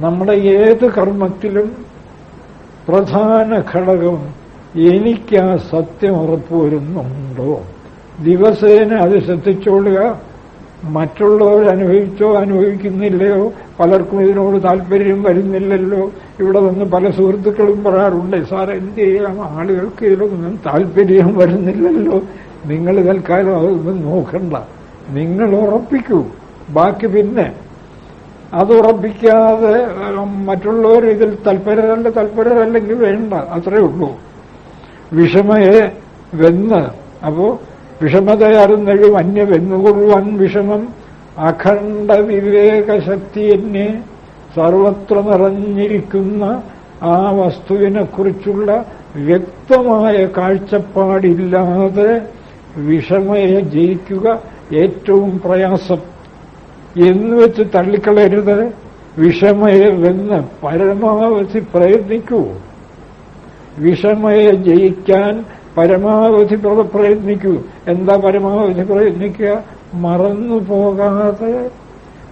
നമ്മുടെ ഏത് കർമ്മത്തിലും പ്രധാന ഘടകം എനിക്ക് ആ സത്യം ഉറപ്പുവരുന്നുണ്ടോ? ദിവസേന അത് ശ്രദ്ധിച്ചോളുക. മറ്റുള്ളവർ അനുഭവിച്ചോ അനുഭവിക്കുന്നില്ലയോ? പലർക്കും ഇതിനോട് താല്പര്യം വരുന്നില്ലല്ലോ. ഇവിടെ വന്ന് പല സുഹൃത്തുക്കളും പറയാറുണ്ട് സാർ എന്ത് ചെയ്യാം ആളുകൾക്ക് ഇതിലൊന്നും താല്പര്യം വരുന്നില്ലല്ലോ. നിങ്ങൾ തൽക്കാലം അതൊന്നും നോക്കണ്ട. നിങ്ങൾ ഉറപ്പിക്കൂ. ബാക്കി പിന്നെ അത് ഉറപ്പിക്കാതെ മറ്റുള്ളവർ ഇതിൽ തൽപരരല്ല തൽപരരല്ലെങ്കിൽ വേണ്ട. അത്രേ ഉള്ളൂ. വിഷമയെ വെന്ന് അപ്പോ വിഷമതയാറുന്നഴും അന്യ വെന്നുകൊള്ളുവാൻ വിഷമം അഖണ്ഡ വിവേകശക്തി എന്നെ സർവത്ര നിറഞ്ഞിരിക്കുന്ന ആ വസ്തുവിനെക്കുറിച്ചുള്ള വ്യക്തമായ കാഴ്ചപ്പാടില്ലാതെ വിഷമയെ ജയിക്കുക ഏറ്റവും പ്രയാസം എന്ന് വെച്ച് തള്ളിക്കളയരുത്. വിഷമയെ വെന്ന് പരമാവധി പ്രയത്നിക്കൂ. വിഷമയെ ജയിക്കാൻ പരമാവധി പ്രയത്നിക്കൂ. എന്താ പരമാവധി പ്രയത്നിക്കുക? മറന്നു പോകാതെ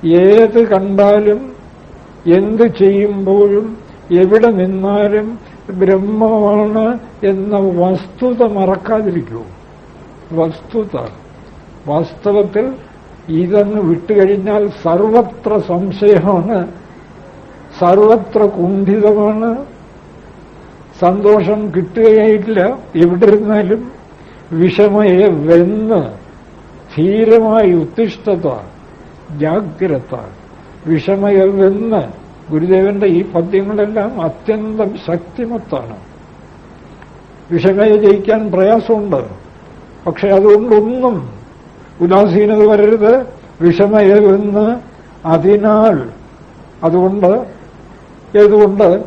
ഏത് കണ്ടാലും എന്ത് ചെയ്യുമ്പോഴും എവിടെ നിന്നാലും ബ്രഹ്മമാണ് എന്ന വസ്തുത മറക്കാതിരിക്കൂ. വസ്തുത. വാസ്തവത്തിൽ ഇതങ്ങ് വിട്ടുകഴിഞ്ഞാൽ സർവത്ര സംശയമാണ് സർവത്ര കുണ്ഠിതമാണ്. സന്തോഷം കിട്ടുകയില്ല എവിടെ ഇരുന്നാലും വിഷമയെ വെന്ന് ധീരമായി ഉത്തിഷ്ഠത ജാഗ്രത വിഷമയെ വെന്ന് ഗുരുദേവന്റെ ഈ പദ്യങ്ങളെല്ലാം അത്യന്തം ശക്തിമത്താണ്. വിഷമയെ ജയിക്കാൻ പ്രയാസമുണ്ട് പക്ഷെ അതുകൊണ്ടൊന്നും ഉദാസീനത വരരുത്. വിഷമയെന്ന് അതിനാൽ അതുകൊണ്ട് ഏതുകൊണ്ട്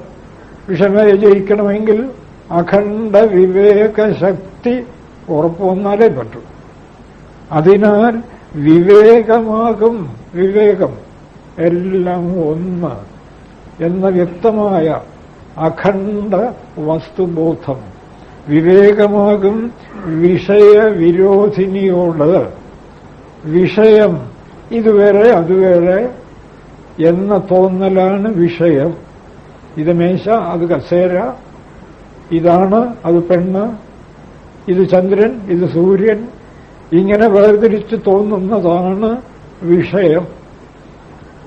വിഷമയെ ജയിക്കണമെങ്കിൽ അഖണ്ഡ വിവേകശക്തി ഉറപ്പു വന്നാലേ പറ്റൂ. അതിനാൽ വിവേകമാകും വിവേകം. എല്ലാം ഒന്ന് എന്ന വ്യക്തമായ അഖണ്ഡ വസ്തുബോധം. വിവേകമാകും വിഷയവിരോധിനിയോട്. വിഷയം ഇതുവരെ അതുവേറെ എന്ന തോന്നലാണ് വിഷയം. ഇത് മേശ അത് കസേര ഇതാണ് അത് പെണ്ണ് ഇത് ചന്ദ്രൻ ഇത് സൂര്യൻ. ഇങ്ങനെ വേർതിരിച്ച് തോന്നുന്നതാണ് വിഷയം.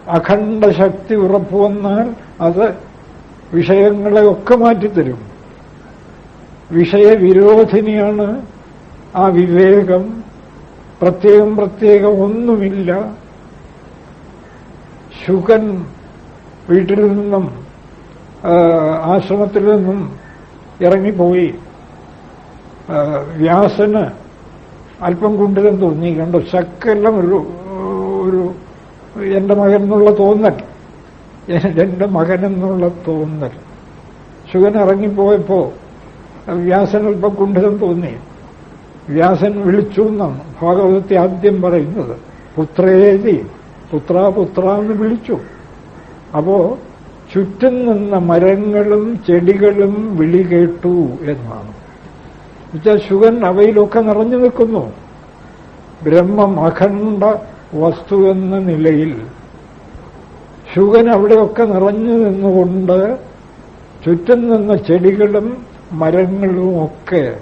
അഖണ്ഡ ശക്തി ഉറപ്പുവന്നാൽ അത് വിഷയങ്ങളെ ഒക്കെ മാറ്റിത്തരും. വിഷയവിരോധിനിയാണ് ആ വിവേകം. പ്രത്യേകം പ്രത്യേകം ഒന്നുമില്ല. ശുകൻ വീട്ടിൽ നിന്നും ആശ്രമത്തിൽ നിന്നും ഇറങ്ങിപ്പോയി. വ്യാസന് അല്പം കൊണ്ടുതെന്ന് തോന്നി. കണ്ടു ശക്കെല്ലാം ഒരു ഒരു എന്റെ മകൻ എന്നുള്ള തോന്നൽ. എന്റെ മകൻ എന്നുള്ള തോന്നൽ. ശുഖൻ ഇറങ്ങിപ്പോയപ്പോ വ്യാസൻ അല്പം തോന്നി. വ്യാസൻ വിളിച്ചു എന്നാണ്. ഭാഗവതത്തെ ആദ്യം പറയുന്നത്. പുത്രേതി പുത്ര പുത്ര എന്ന് വിളിച്ചു. അപ്പോ ചുറ്റും നിന്ന മരങ്ങളും ചെടികളും വിളി കേട്ടു എന്നാണ്. എന്നുവെച്ചാൽ ശുഗൻ അവയിലൊക്കെ നിറഞ്ഞു നിൽക്കുന്നു. ബ്രഹ്മം അഖണ്ഡ വസ്തു എന്ന നിലയിൽ ശുഗൻ അവിടെയൊക്കെ നിറഞ്ഞു നിന്നുകൊണ്ട് ചുറ്റും നിന്ന ചെടികളും മരങ്ങളും ഒക്കെ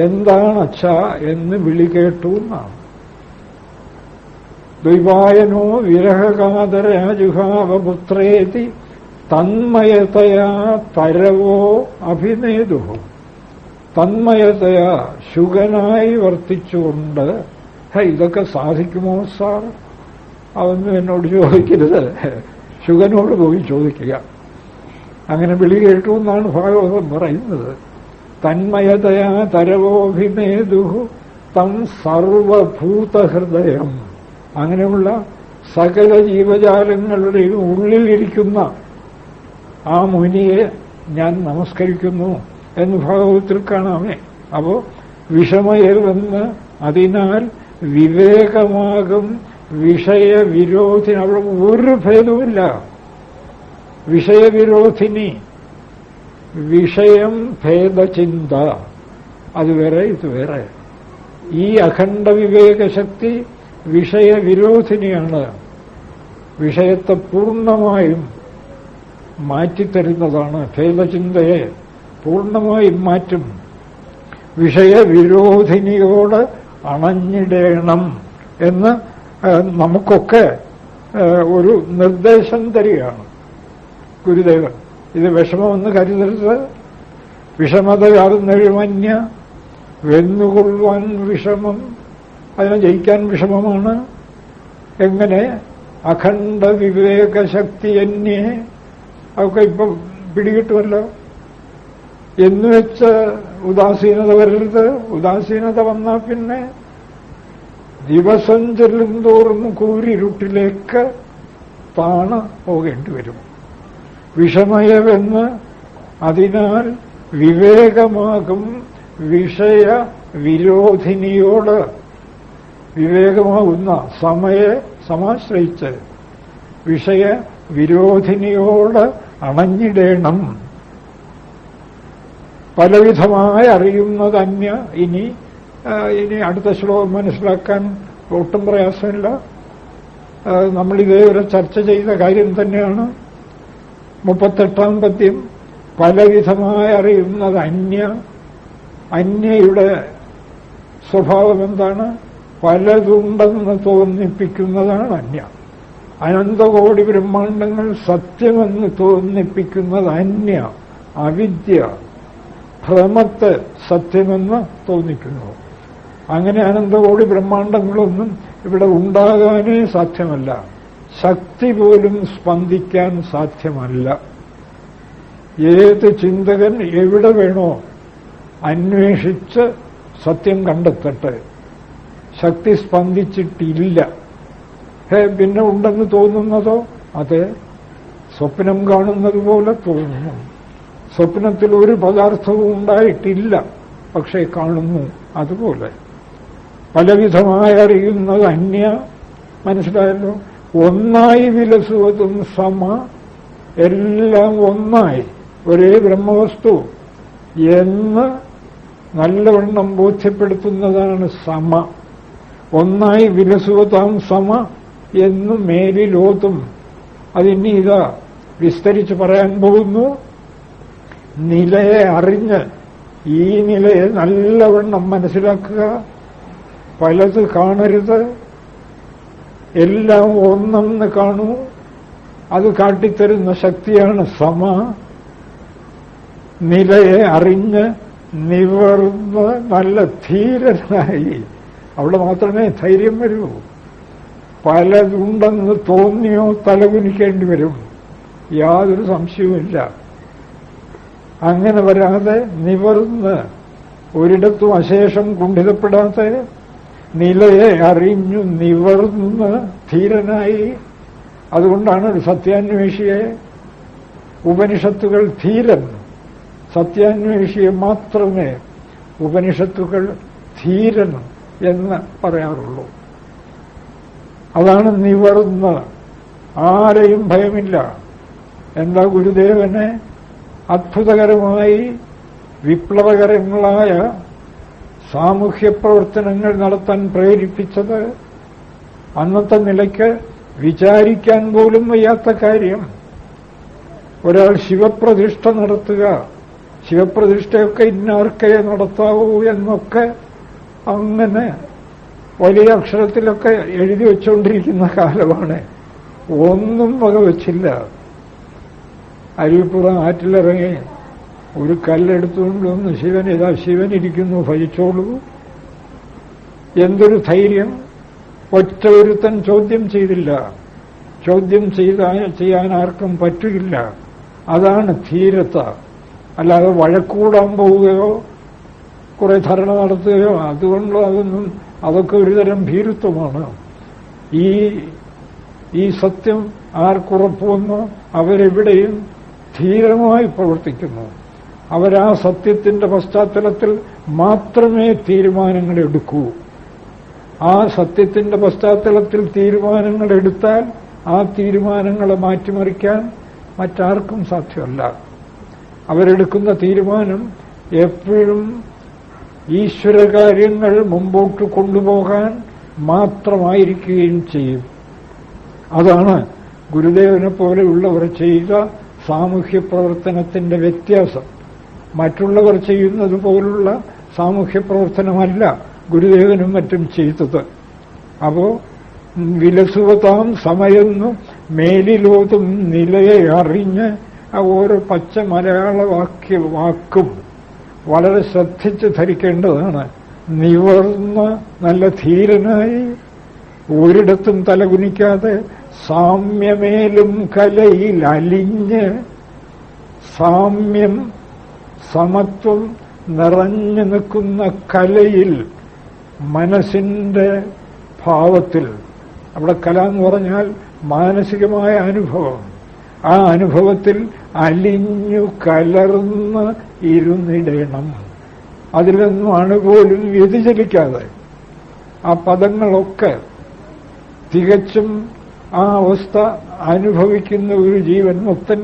എന്താണ് അച്ഛ എന്ന് വിളി കേട്ടു എന്നാണ്. ദ്വൈവായനോ വിരഹകാതരാജുഹാവപുത്രേതി തന്മയതയാ പരവോ അഭിനേതുഹോ. തന്മയതയാ ശുഗനായി വർത്തിച്ചുകൊണ്ട് "ഹേ, ഇതൊക്കെ സാധിക്കുമോ സാർ? അതൊന്നും എന്നോട് ചോദിക്കരുത്. ശുഗനോട് പോയി ചോദിക്കുക. അങ്ങനെ വിളി കേട്ടു എന്നാണ് ഭാഗവതം പറയുന്നത്. തന്മയതയാ തരവോഭിനേതു തം സർവഭൂതഹൃദയം. അങ്ങനെയുള്ള സകല ജീവജാലങ്ങളുടെയും ഉള്ളിലിരിക്കുന്ന ആ മുനിയെ ഞാൻ നമസ്കരിക്കുന്നു എന്ന് ഭാഗവതത്തിൽ കാണാമേ. അപ്പോ വിഷമയർവെന്ന് അതിനാൽ വിവേകമാകും വിഷയവിരോധിനി അവിടെ ഒരു ഭേദവുമില്ല. വിഷയവിരോധിനി വിഷയം ഭേദചിന്ത. അത് വേറെ ഇത് വേറെ. ഈ അഖണ്ഡ വിവേകശക്തി വിഷയവിരോധിനിയാണ്. വിഷയത്തെ പൂർണമായും മാറ്റിത്തരുന്നതാണ് ഭേദചിന്തയെ. പൂർണമായും മാറ്റും. വിഷയവിരോധിനിയോട് അണഞ്ഞിടേണം എന്ന് നമുക്കൊക്കെ ഒരു നിർദ്ദേശം തരികയാണ് ഗുരുദേവൻ. ഇത് വിഷമമെന്ന് കരുതരുത്. വിഷമതയാർന്നെഴുമന്യ വെന്നുകൊള്ളുവാൻ വിഷമം അതിനെ ജയിക്കാൻ വിഷമമാണ്. എങ്ങനെ? അഖണ്ഡ വിവേകശക്തി എന്നെ. അതൊക്കെ ഇപ്പം പിടികിട്ടുമല്ലോ. എന്നുവെച്ച് ഉദാസീനത വരരുത്. ഉദാസീനത വന്നാൽ പിന്നെ ദിവസം ചെല്ലും തോറും കൂരിരുട്ടിലേക്ക് താണ പോകേണ്ടി വരും. വിഷമയമെന്ന് അതിനാൽ വിവേകമാകും വിഷയ വിരോധിനിയോട്. വിവേകമാകുന്ന സമയെ സമാശ്രയിച്ച് വിഷയ വിരോധിനിയോട് അണഞ്ഞിടേണം. പലവിധമായി അറിയുന്നതന്യ ഇനി ഇനി അടുത്ത ശ്ലോകം മനസ്സിലാക്കാൻ ഒട്ടും പ്രയാസമില്ല. നമ്മളിതേ നമ്മളിതേവരെ ചർച്ച ചെയ്ത കാര്യം തന്നെയാണ്. മുപ്പത്തെട്ടാം പദ്യം പലവിധമായി അറിയുന്നത് അന്യ അന്യയുടെ സ്വഭാവം എന്താണ് പലതുണ്ടെന്ന് തോന്നിപ്പിക്കുന്നതാണ് അന്യ. അനന്തകോടി ബ്രഹ്മാണ്ടങ്ങൾ സത്യമെന്ന് തോന്നിപ്പിക്കുന്നത് അന്യ. അവിദ്യ ഭ്രമത്തെ സത്യമെന്ന് തോന്നിക്കുന്നു. അങ്ങനെ അനന്തകോടി ബ്രഹ്മാണ്ടങ്ങളൊന്നും ഇവിടെ ഉണ്ടാകാനേ സാധ്യമല്ല. ശക്തി പോലും സ്പന്ദിക്കാൻ സാധ്യമല്ല. ഏത് ചിന്തകൻ എവിടെ വേണോ അന്വേഷിച്ച് സത്യം കണ്ടെത്തട്ടെ. ശക്തി സ്പന്ദിച്ചിട്ടില്ല. ഹേ പിന്നെ ഉണ്ടെന്ന് തോന്നുന്നതോ? അത്. സ്വപ്നം കാണുന്നത് പോലെ തോന്നുന്നു. സ്വപ്നത്തിൽ ഒരു പദാർത്ഥവും ഉണ്ടായിട്ടില്ല പക്ഷേ കാണുന്നു അതുപോലെ. പലവിധമായി അറിയുന്നത് അന്യ മനസ്സിലായല്ലോ? ഒന്നായി വിലസുവതും സമ എല്ലാം ഒന്നായി. ഒരേ ബ്രഹ്മവസ്തു. എന്ന് നല്ലവണ്ണം ബോധ്യപ്പെടുത്തുന്നതാണ് സമ. ഒന്നായി വിലസുവതാം സമ എന്ന് മേലിലോതും. അതിനി ഇതാ വിസ്തരിച്ച് പറയാൻ പോകുന്നു. നിലയെ അറിഞ്ഞ് ഈ നിലയെ നല്ലവണ്ണം മനസ്സിലാക്കുക. പലത് കാണരുത്. എല്ലാം ഒന്നെന്ന് കാണൂ. അത് കാട്ടിത്തരുന്ന ശക്തിയാണ് സമ. നിലയെ അറിഞ്ഞ് നിവർന്ന് നല്ല ധീരനായി. അവിടെ മാത്രമേ ധൈര്യം വരൂ. പലതുണ്ടെന്ന് തോന്നിയോ തലകുനിക്കേണ്ടി വരും. യാതൊരു സംശയവുമില്ല. അങ്ങനെ വരാതെ നിവർന്ന് ഒരിടത്തും അശേഷം കുണ്ഠിതപ്പെടാതെ നിലയെ അറിഞ്ഞു നിവർന്ന് ധീരനായി. അതുകൊണ്ടാണ് ഒരു സത്യാന്വേഷിയെ ഉപനിഷത്തുകൾ ധീരൻ. സത്യാന്വേഷിയെ മാത്രമേ ഉപനിഷത്തുകൾ ധീരൻ എന്ന് പറയാറുള്ളൂ. അതാണ് നിവർന്ന്. ആരെയും ഭയമില്ല. എന്താ ഗുരുദേവനെ? അത്ഭുതകരമായി വിപ്ലവകരങ്ങളായ സാമൂഹ്യ പ്രവർത്തനങ്ങൾ നടത്താൻ പ്രേരിപ്പിച്ചത് അന്നത്തെ നിലയ്ക്ക് വിചാരിക്കാൻ പോലും വയ്യാത്ത കാര്യം. ഒരാൾ ശിവപ്രതിഷ്ഠ നടത്തുക ശിവപ്രതിഷ്ഠയൊക്കെ ഇന്നാർക്കേ നടത്താവൂ എന്നൊക്കെ അങ്ങനെ വലിയ അക്ഷരത്തിലൊക്കെ എഴുതി വെച്ചുകൊണ്ടിരിക്കുന്ന കാലമാണ്. ഒന്നും വകവച്ചില്ല. അരുവിപ്പുറം ആറ്റിലിറങ്ങി ഒരു കല്ലെടുത്തുകൊണ്ട് ഒന്ന് ശിവൻ ഇതാ ശിവൻ ഇരിക്കുന്നു ഭജിച്ചോളൂ. എന്തൊരു ധൈര്യം. ഒറ്റ ഒരുത്തൻ ചോദ്യം ചെയ്തില്ല. ചോദ്യം ചെയ്താ ചെയ്യാൻ ആർക്കും പറ്റില്ല. അതാണ് ധീരത. അല്ലാതെ വഴക്കൂടാൻ പോവുകയോ കുറെ ധരണ നടത്തുകയോ അതുകൊണ്ട് അതൊന്നും അതൊക്കെ ഒരുതരം ഭീരുത്വമാണ്. ഈ ഈ സത്യം ആർക്കുറപ്പുവന്നോ അവരെവിടെയും ധീരമായി പ്രവർത്തിക്കുന്നു. അവരാ സത്യത്തിന്റെ പശ്ചാത്തലത്തിൽ മാത്രമേ തീരുമാനങ്ങൾ എടുക്കൂ. ആ സത്യത്തിന്റെ പശ്ചാത്തലത്തിൽ തീരുമാനങ്ങൾ എടുത്താൽ ആ തീരുമാനങ്ങളെ മാറ്റിമറിക്കാൻ മറ്റാർക്കും സാധ്യമല്ല. അവരെടുക്കുന്ന തീരുമാനം എപ്പോഴും ഈശ്വരകാര്യങ്ങൾ മുമ്പോട്ട് കൊണ്ടുപോകാൻ മാത്രമായിരിക്കുകയും ചെയ്യും. അതാണ് ഗുരുദേവനെ പോലെയുള്ളവർ ചെയ്ത സാമൂഹ്യ പ്രവർത്തനത്തിന്റെ വ്യത്യാസം. മറ്റുള്ളവർ ചെയ്യുന്നത് പോലുള്ള സാമൂഹ്യ പ്രവർത്തനമല്ല ഗുരുദേവനും മറ്റും ചെയ്തത്. അപ്പോ വിലസുവതാം സമയെന്നു മേലിലോതും നിലയെ അറിഞ്ഞ് ഓരോ പച്ച മലയാള വാക്യ വാക്കും വളരെ ശ്രദ്ധിച്ച് ധരിക്കേണ്ടതാണ്. നിവർന്ന് നല്ല ധീരനായി ഒരിടത്തും തലകുനിക്കാതെ സാമ്യമേലും കലയിൽ അലിഞ്ഞ് സാമ്യം സമത്വം നിറഞ്ഞു നിൽക്കുന്ന കലയിൽ മനസ്സിന്റെ ഭാവത്തിൽ. അവിടെ കല എന്ന് പറഞ്ഞാൽ മാനസികമായ അനുഭവം. ആ അനുഭവത്തിൽ അലിഞ്ഞു കലർന്ന് ഇരുന്നിടണം. അതിലൊന്നും അണുപോലും വ്യതിചലിക്കാതെ ആ പദങ്ങളൊക്കെ തികച്ചും ആ അവസ്ഥ അനുഭവിക്കുന്ന ഒരു ജീവൻ മുക്തൻ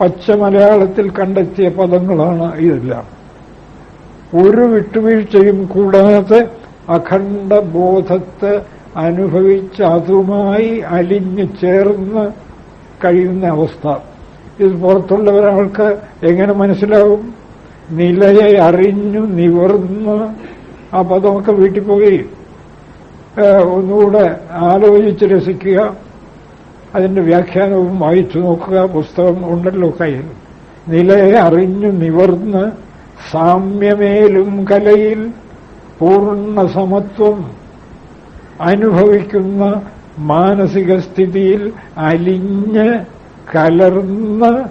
പച്ച മലയാളത്തിൽ കണ്ടെത്തിയ പദങ്ങളാണ് ഇതെല്ലാം. ഒരു വിട്ടുവീഴ്ചയും കൂടാതെ അഖണ്ഡ ബോധത്തെ അനുഭവിച്ച് അതുമായി അലിഞ്ഞു ചേർന്ന് കഴിയുന്ന അവസ്ഥ. ഇത് പുറത്തുള്ള ഒരാൾക്ക് എങ്ങനെ മനസ്സിലാവും? നിലയെ അറിഞ്ഞു നിവർന്ന് ആ പദമൊക്കെ വീട്ടിൽ പോയി. ഒന്നുകൂടെ ആലോചിച്ച് രസിക്കുക. അതിന്റെ വ്യാഖ്യാനവും വായിച്ചു നോക്കുക പുസ്തകം ഉണ്ടല്ലോ കയ്യിൽ. നിലയെ അറിഞ്ഞു നിവർന്ന് സാമ്യമേലും കലയിൽ പൂർണ സമത്വം അനുഭവിക്കുന്ന മാനസിക സ്ഥിതിയിൽ അലിഞ്ഞ് കലർന്ന്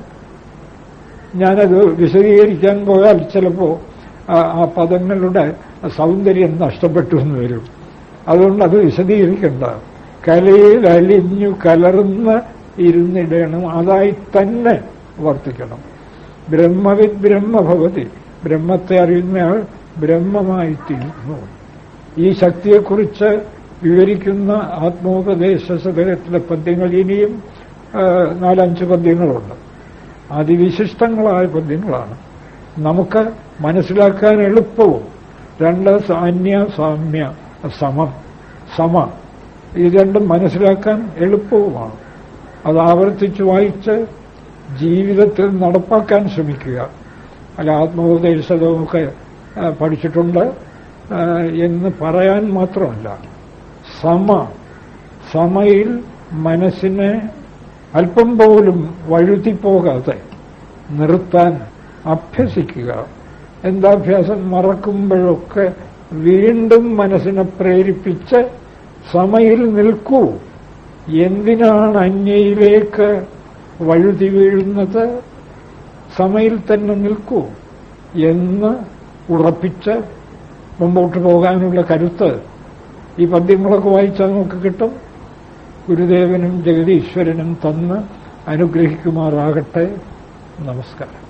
ഞാനത് വിശദീകരിക്കാൻ പോയാൽ ചിലപ്പോ ആ പദങ്ങളുടെ സൗന്ദര്യം നഷ്ടപ്പെട്ടു എന്ന് വരും. അതുകൊണ്ട് അത് വിശദീകരിക്കണ്ട. കലയിൽ അലിഞ്ഞു കലർന്ന് ഇരുന്നിടണം. അതായി തന്നെ വർത്തിക്കണം. ബ്രഹ്മവിദ് ബ്രഹ്മഭവതി. ബ്രഹ്മത്തെ അറിയുന്നയാൾ ബ്രഹ്മമായിത്തീരുന്നു. ഈ ശക്തിയെക്കുറിച്ച് വിവരിക്കുന്ന ആത്മോപദേശ സദനത്തിലെ പദ്യങ്ങൾ ഇനിയും നാലഞ്ച് പദ്യങ്ങളുണ്ട്. അതിവിശിഷ്ടങ്ങളായ പദ്യങ്ങളാണ്. നമുക്ക് മനസ്സിലാക്കാൻ എളുപ്പവും. രണ്ട് സാന്യ സാമ്യ സമം. സമ. ഇത് രണ്ടും മനസ്സിലാക്കാൻ എളുപ്പവുമാണ്. അത് ആവർത്തിച്ച് വായിച്ച് ജീവിതത്തിൽ നടപ്പാക്കാൻ ശ്രമിക്കുക. അല്ല ആത്മോപദേശമൊക്കെ പഠിച്ചിട്ടുണ്ട് എന്ന് പറയാൻ മാത്രമല്ല. സമ സമയിൽ മനസ്സിനെ അല്പം പോലും വഴുതിപ്പോകാതെ നിർത്താൻ അഭ്യസിക്കുക. എന്താഭ്യാസം മറക്കുമ്പോഴൊക്കെ വീണ്ടും മനസ്സിനെ പ്രേരിപ്പിച്ച് സമയിൽ നിൽക്കൂ. എന്തിനാണ് അന്യയിലേക്ക് വഴുതി വീഴുന്നത്? സമയിൽ തന്നെ നിൽക്കൂ എന്ന് ഉറപ്പിച്ച് മുമ്പോട്ട് പോകാനുള്ള കരുത്ത് ഈ പദ്യങ്ങളൊക്കെ വായിച്ചാൽ നമുക്ക് കിട്ടും. ഗുരുദേവനും ജഗതീശ്വരനും തന്ന് അനുഗ്രഹിക്കുമാറാകട്ടെ. നമസ്കാരം.